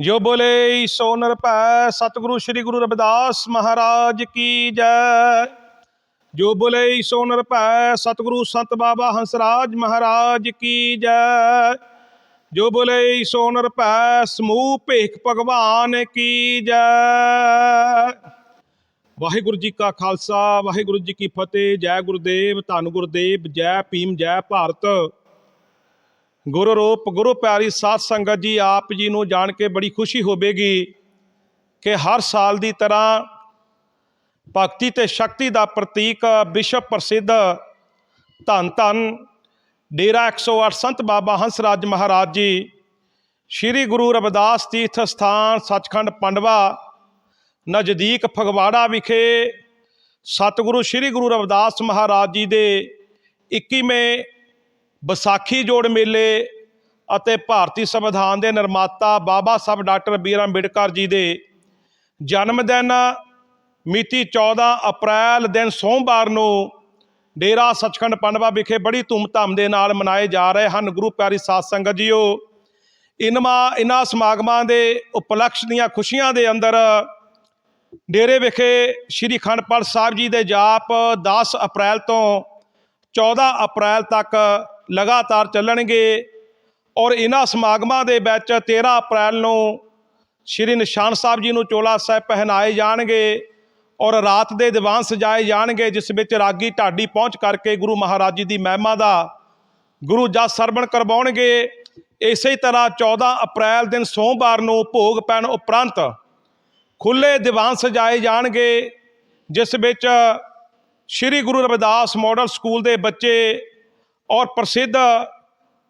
ਜੋ ਬੋਲੇ ਸੋ ਨਿਰਭੈ, ਸਤਿਗੁਰੂ ਸ੍ਰੀ ਗੁਰੂ ਰਵਿਦਾਸ ਮਹਾਰਾਜ ਕੀ ਜੈ। ਜੋ ਬੋਲੇ ਸੋ ਨਿਰਭੈ, ਸਤਿਗੁਰੂ ਸੰਤ ਬਾਬਾ ਹੰਸਰਾਜ ਮਹਾਰਾਜ ਕੀ ਜੈ। ਜੋ ਬੋਲੇ ਸੋ ਨਿਰਭੈ, ਸਮੂਹ ਭੇਖ ਭਗਵਾਨ ਕੀ ਜੈ। ਵਾਹਿਗੁਰੂ ਜੀ ਕਾ ਖਾਲਸਾ, ਵਾਹਿਗੁਰੂ ਜੀ ਕੀ ਫਤਿਹ, ਜੈ ਗੁਰਦੇਵ, ਧੰਨ ਗੁਰਦੇਵ, ਜੈ ਭੀਮ, ਜੈ ਭਾਰਤ। ਗੁਰੂ ਰੂਪ, ਗੁਰੂ ਪਿਆਰੀ ਸਾਧ ਸੰਗਤ ਜੀ, ਆਪ ਜੀ ਨੂੰ ਜਾਣ ਕੇ ਬੜੀ ਖੁਸ਼ੀ ਹੋਵੇਗੀ ਕਿ ਹਰ ਸਾਲ ਦੀ ਤਰ੍ਹਾਂ ਭਗਤੀ ਤੇ ਸ਼ਕਤੀ ਦਾ ਪ੍ਰਤੀਕ ਵਿਸ਼ਵ ਪ੍ਰਸਿੱਧ ਧੰਨ ਧੰਨ ਡੇਰਾ 108 ਸੰਤ ਬਾਬਾ ਹੰਸ ਰਾਜ ਮਹਾਰਾਜ ਜੀ, ਸ੍ਰੀ ਗੁਰੂ ਰਵਿਦਾਸ ਤੀਰਥ ਸਥਾਨ ਸੱਚਖੰਡ ਪੰਡਵਾ, ਨਜ਼ਦੀਕ ਫਗਵਾੜਾ ਵਿਖੇ ਸਤਿਗੁਰੂ ਸ੍ਰੀ ਗੁਰੂ ਰਵਿਦਾਸ ਮਹਾਰਾਜ ਜੀ ਦੇ 21ਵੇਂ ਵਿਸਾਖੀ ਜੋੜ ਮੇਲੇ ਅਤੇ ਭਾਰਤੀ ਸੰਵਿਧਾਨ ਦੇ ਨਿਰਮਾਤਾ ਬਾਬਾ ਸਾਹਿਬ ਡਾਕਟਰ ਬੀਰ ਅੰਬੇਡਕਰ ਜੀ ਦੇ ਜਨਮ ਦਿਨ ਮਿਤੀ 14 ਅਪ੍ਰੈਲ ਦਿਨ ਸੋਮਵਾਰ ਨੂੰ ਡੇਰਾ ਸੱਚਖੰਡ ਪੰਡਵਾ ਵਿਖੇ ਬੜੀ ਧੂਮਧਾਮ ਦੇ ਨਾਲ ਮਨਾਏ ਜਾ ਰਹੇ ਹਨ। ਗੁਰੂ ਪਿਆਰੀ ਸਾਧ ਸੰਗਤ ਜੀਓ, ਇਨਮਾ, ਇਨ੍ਹਾਂ ਸਮਾਗਮਾਂ ਦੇ ਉਪਲਕਸ਼ ਦੀਆਂ ਖੁਸ਼ੀਆਂ ਦੇ ਅੰਦਰ ਡੇਰੇ ਵਿਖੇ ਸ੍ਰੀ ਖੰਡਪਾਲ ਸਾਹਿਬ ਜੀ ਦੇ ਜਾਪ 10 ਅਪ੍ਰੈਲ ਤੋਂ 14 ਅਪ੍ਰੈਲ ਤੱਕ ਲਗਾਤਾਰ ਚੱਲਣਗੇ ਔਰ ਇਹਨਾਂ ਸਮਾਗਮਾਂ ਦੇ ਵਿੱਚ 13 ਅਪ੍ਰੈਲ ਨੂੰ ਸ੍ਰੀ ਨਿਸ਼ਾਨ ਸਾਹਿਬ ਜੀ ਨੂੰ ਚੋਲਾ ਸਾਹਿਬ ਪਹਿਨਾਏ ਜਾਣਗੇ ਔਰ ਰਾਤ ਦੇ ਦੀਵਾਨ ਸਜਾਏ ਜਾਣਗੇ, ਜਿਸ ਵਿੱਚ ਰਾਗੀ ਢਾਡੀ ਪਹੁੰਚ ਕਰਕੇ ਗੁਰੂ ਮਹਾਰਾਜ ਜੀ ਦੀ ਮਹਿਮਾ ਦਾ ਗੁਰੂ ਜਸ ਸਰਵਣ ਕਰਵਾਉਣਗੇ। ਇਸੇ ਤਰ੍ਹਾਂ 14 ਅਪ੍ਰੈਲ ਦਿਨ ਸੋਮਵਾਰ ਨੂੰ ਭੋਗ ਪੈਣ ਉਪਰੰਤ ਖੁੱਲੇ ਦੀਵਾਨ ਸਜਾਏ ਜਾਣਗੇ, ਜਿਸ ਵਿੱਚ ਸ੍ਰੀ ਗੁਰੂ ਰਵਿਦਾਸ ਮਾਡਲ ਸਕੂਲ ਦੇ ਬੱਚੇ ਔਰ ਪ੍ਰਸਿੱਧ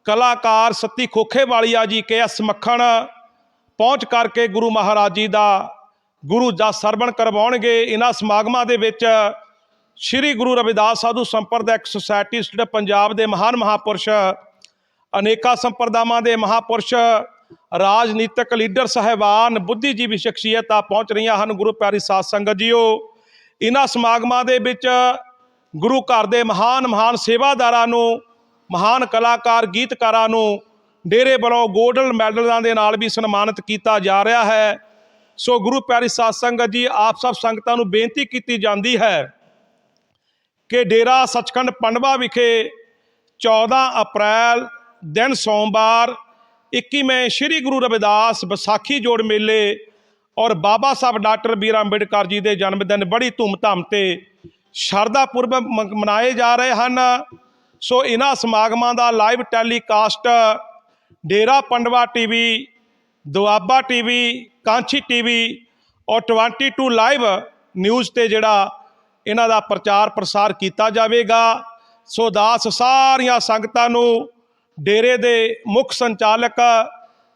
ਕਲਾਕਾਰ ਸੱਤੀ ਖੋਖੇ ਵਾਲੀਆ ਜੀ ਕੇ ਐਸ ਮੱਖਣ ਪਹੁੰਚ ਕਰਕੇ ਗੁਰੂ ਮਹਾਰਾਜ ਜੀ ਦਾ ਗੁਰੂ ਜਸ ਸਰਵਣ ਕਰਵਾਉਣਗੇ। ਇਹਨਾਂ ਸਮਾਗਮਾਂ ਦੇ ਵਿੱਚ ਸ੍ਰੀ ਗੁਰੂ ਰਵਿਦਾਸ ਸਾਧੂ ਸੰਪਰਦਾਇਕ ਸੁਸਾਇਟੀ ਸਟੇਟ ਪੰਜਾਬ ਦੇ ਮਹਾਨ ਮਹਾਪੁਰਸ਼, ਅਨੇਕਾਂ ਸੰਪਰਦਾਵਾਂ ਦੇ ਮਹਾਪੁਰਸ਼, ਰਾਜਨੀਤਿਕ ਲੀਡਰ ਸਹਿਬਾਨ, ਬੁੱਧੀਜੀਵੀ ਸ਼ਖਸੀਅਤਾਂ ਪਹੁੰਚ ਰਹੀਆਂ ਹਨ ਗੁਰੂ ਪਿਆਰੀ ਸਾਧ ਸੰਗਤ ਜੀਓ। ਇਹਨਾਂ ਸਮਾਗਮਾਂ ਦੇ ਵਿੱਚ ਗੁਰੂ ਘਰ ਦੇ ਮਹਾਨ ਮਹਾਨ ਸੇਵਾਦਾਰਾਂ ਨੂੰ ਮਹਾਨ ਕਲਾਕਾਰ ਗੀਤਕਾਰਾਂ ਨੂੰ ਡੇਰੇ ਵੱਲੋਂ ਗੋਲਡਨ ਮੈਡਲਾਂ ਦੇ ਨਾਲ ਵੀ ਸਨਮਾਨਿਤ ਕੀਤਾ ਜਾ ਰਿਹਾ ਹੈ। ਸੋ ਗੁਰੂ ਪਿਆਰੀ ਸਾਧ ਸੰਗਤ ਜੀ, ਆਪ ਸਭ ਸੰਗਤਾਂ ਨੂੰ ਬੇਨਤੀ ਕੀਤੀ ਜਾਂਦੀ ਹੈ ਕਿ ਡੇਰਾ ਸੱਚਖੰਡ ਪੰਡਵਾ ਵਿਖੇ 14 ਅਪ੍ਰੈਲ ਦਿਨ ਸੋਮਵਾਰ 21ਵੇਂ ਸ੍ਰੀ ਗੁਰੂ ਰਵਿਦਾਸ ਵਿਸਾਖੀ ਜੋੜ ਮੇਲੇ ਔਰ ਬਾਬਾ ਸਾਹਿਬ ਡਾਕਟਰ ਬੀਰ ਅੰਬੇਡਕਰ ਜੀ ਦੇ ਜਨਮ ਦਿਨ ਬੜੀ ਧੂਮਧਾਮ ਤੇ ਸ਼ਰਧਾ ਪੂਰਵਕ ਮ- ਮਨਾਏ ਜਾ ਰਹੇ ਹਨ। ਸੋ ਇਹਨਾਂ ਸਮਾਗਮਾਂ ਦਾ live telecast Dera Pandwa TV, Doaba TV Kanchi TV ਔਰ 22 ਲਾਈਵ ਨਿਊਜ਼ ਤੇ ਜਿਹੜਾ ਇਹਨਾਂ ਦਾ ਪ੍ਰਚਾਰ ਪ੍ਰਸਾਰ ਕੀਤਾ ਜਾਵੇਗਾ। ਸੋ ਦਾਸ ਸਾਰੀਆਂ ਸੰਗਤਾਂ ਨੂੰ ਡੇਰੇ ਦੇ ਮੁੱਖ ਸੰਚਾਲਕ,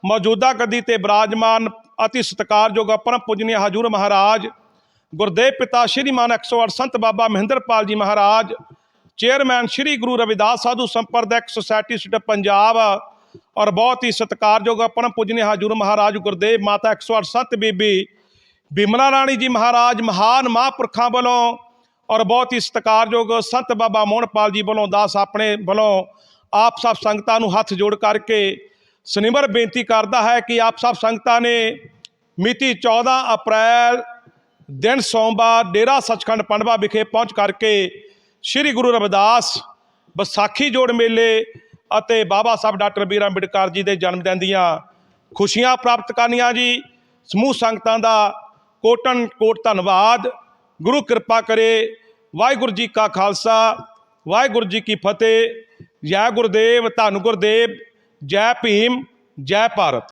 ਮੌਜੂਦਾ ਗੱਦੀ ਤੇ ਬਿਰਾਜਮਾਨ, ਅਤੀ ਸਤਿਕਾਰਯੋਗ ਪਰਮ ਪੂਜਨੀय ਹਜੂਰ ਮਹਾਰਾਜ, ਗੁਰਦੇਵ ਪਿਤਾ ਸ਼੍ਰੀਮਾਨ 108 ਸੰਤ ਬਾਬਾ ਮਹਿੰਦਰਪਾਲ ਜੀ ਮਹਾਰਾਜ ਚੇਅਰਮੈਨ ਸ਼੍ਰੀ ਗੁਰੂ ਰਵਿਦਾਸ ਸਾਧੂ ਸੰਪਰਦਾਇਕ ਸੁਸਾਇਟੀ ਸਟੇਟ ਪੰਜਾਬ ਔਰ ਬਹੁਤ ਹੀ ਸਤਿਕਾਰਯੋਗ ਪਰਮ ਪੂਜਨੀय ਹਜੂਰ ਮਹਾਰਾਜ ਗੁਰਦੇਵ ਮਾਤਾ 108 ਸੰਤ ਬੀਬੀ ਬਿਮਲਾ ਰਾਣੀ ਜੀ ਮਹਾਰਾਜ, ਮਹਾਨ ਮਹਾਂਪੁਰਖਾਂ ਵੱਲੋਂ, ਔਰ ਬਹੁਤ ਹੀ ਸਤਿਕਾਰਯੋਗ ਸੰਤ ਬਾਬਾ ਮੋਹਨਪਾਲ ਜੀ ਵੱਲੋਂ, ਦਾਸ ਆਪਣੇ ਵੱਲੋਂ ਆਪ ਸਭ ਸੰਗਤਾਂ ਨੂੰ ਹੱਥ ਜੋੜ ਕਰਕੇ ਸਨਿਮਰ ਬੇਨਤੀ ਕਰਦਾ ਹੈ ਕਿ ਆਪ ਸਭ ਸੰਗਤਾਂ ਨੇ ਮਿਤੀ 14 ਅਪ੍ਰੈਲ ਦਿਨ ਸੋਮਵਾਰ, ਡੇਰਾ ਸੱਚਖੰਡ ਪੰਡਵਾ ਵਿਖੇ ਪਹੁੰਚ ਕਰਕੇ ਸ੍ਰੀ ਗੁਰੂ ਰਵਿਦਾਸ ਵਿਸਾਖੀ ਜੋੜ ਮੇਲੇ ਅਤੇ ਬਾਬਾ ਸਾਹਿਬ ਡਾਕਟਰ ਬੀਰ ਅੰਬੇਡਕਰ ਜੀ ਦੇ ਜਨਮ ਦਿਨ ਦੀਆਂ ਖੁਸ਼ੀਆਂ ਪ੍ਰਾਪਤ ਕਰਨੀਆਂ ਜੀ। ਸਮੂਹ ਸੰਗਤਾਂ ਦਾ ਕੋਟਨ ਕੋਟ ਧੰਨਵਾਦ। ਗੁਰੂ ਕਿਰਪਾ ਕਰੇ। ਵਾਹਿਗੁਰੂ ਜੀ ਕਾ ਖਾਲਸਾ, ਵਾਹਿਗੁਰੂ ਜੀ ਕੀ ਫਤਿਹ। ਜੈ ਗੁਰਦੇਵ, ਧੰਨ ਗੁਰਦੇਵ। ਜੈ ਭੀਮ, ਜੈ ਭਾਰਤ।